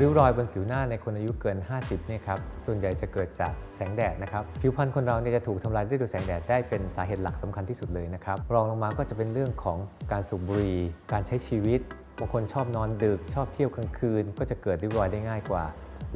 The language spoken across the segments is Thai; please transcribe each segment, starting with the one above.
ริ้วรอยบนผิวหน้าในคนอายุเกิน 50เนี่ยครับส่วนใหญ่จะเกิดจากแสงแดดนะครับผิวพรรณคนเราเนี่ยจะถูกทำลายด้วยแสงแดดได้เป็นสาเหตุหลักสำคัญที่สุดเลยนะครับรองลงมาก็จะเป็นเรื่องของการสูบบุหรี่การใช้ชีวิตบางคนชอบนอนดึกชอบเที่ยวกลางคืน ก็จะเกิดริ้วรอยได้ง่ายกว่า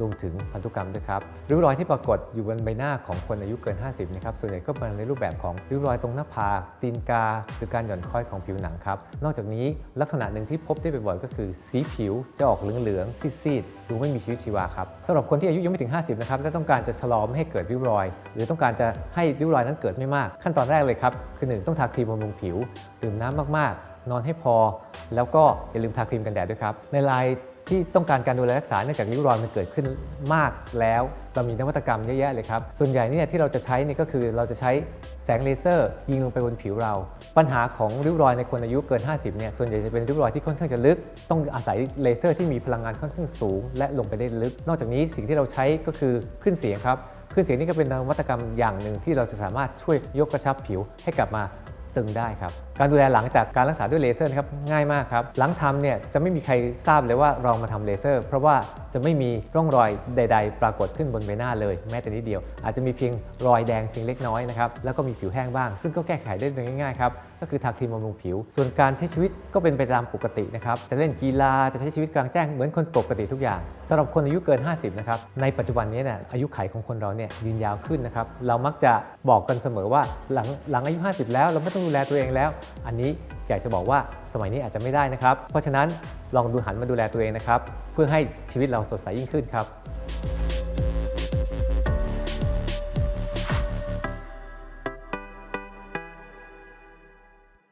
รวมถึงพันธุกรรมด้วยครับริ้วรอยที่ปรากฏอยู่บนใบหน้าของคนอายุเกิน 50นะครับส่วนใหญ่ก็มาในรูปแบบของริ้วรอยตรงหน้าผากตีนกา หรือการหย่อนคล้อยของผิวหนังครับนอกจากนี้ลักษณะหนึ่งที่พบได้บ่อยๆก็คือ สีผิวจะออกเหลืองๆซีดๆดูไม่มีชีวิตชีวาครับสำหรับคนที่อายุยังไม่ถึง 50นะครับและต้องการจะชะลอไม่ให้เกิดริ้วรอย หรือต้องการจะให้ริ้วรอยนั้นเกิดไม่มาก ขั้นตอนแรกเลยครับคือหนึ่งต้องทาครีมบำรุงผิวดื่มน้ำมากๆ นอนให้พอ แล้วก็อย่าลืมทาครีมกันแดดด้วยครับในราย ที่ต้องการการดูแลรักษาเนื่องจากริ้วรอยมันเกิดขึ้นมากแล้ว เรามีนวัตกรรมเยอะแยะเลยครับ ส่วนใหญ่เนี่ยที่เราจะใช้นี่ก็คือเราจะใช้แสงเลเซอร์ ยิงลงไปบนผิวเรา ปัญหาของริ้วรอยในคนอายุเกิน 50เนี่ยส่วนใหญ่จะเป็นริ้วรอยที่ค่อนข้างจะลึก ต้องอาศัยเลเซอร์ที่มีพลังงานค่อนข้างสูง และลงไปได้ลึก นอกจากนี้สิ่งที่เราใช้ก็คือคลื่นเสียงครับคลื่นเสียงนี่ก็เป็นนวัตกรรมอย่างหนึ่งที่เราจะสามารถช่วยยกกระชับผิวให้กลับมา ตึงได้ครับ การดูแลหลังจากการรักษาด้วยเลเซอร์นะครับง่ายมากครับ หลังทำเนี่ยจะไม่มีใครทราบเลยว่าเรามาทำเลเซอร์ เพราะว่าจะไม่มีร่องรอยใด ๆ ปรากฏขึ้นบนใบหน้าเลยแม้แต่นิดเดียว อาจจะมีเพียงรอยแดงเพียงเล็กน้อยนะครับแล้วก็มีผิวแห้งบ้าง ซึ่งก็แก้ไขได้โดยง่ายๆครับก็คือทาครีมบำรุงผิว ส่วนการใช้ชีวิตก็เป็นไปตามปกตินะครับจะเล่นกีฬาจะใช้ชีวิตกลางแจ้งเหมือนคนปกติทุกอย่าง สำหรับคนอายุเกิน 50 นะครับ ในปัจจุบันนี้เนี่ยอายุไขของคนเราเนี่ยยืนยาวขึ้นนะครับ เรามักจะบอกกันเสมอว่าหลังหลังอายุ 50 แล้ว เราไม่ต้องดูแลตัวเองแล้ว อันนี้อยากจะบอกว่าสมัยนี้อาจจะไม่ได้นะครับ เพราะฉะนั้นลองดูหันมาดูแลตัวเองนะครับ เพื่อให้ชีวิตเราสดใสยิ่งขึ้นครับ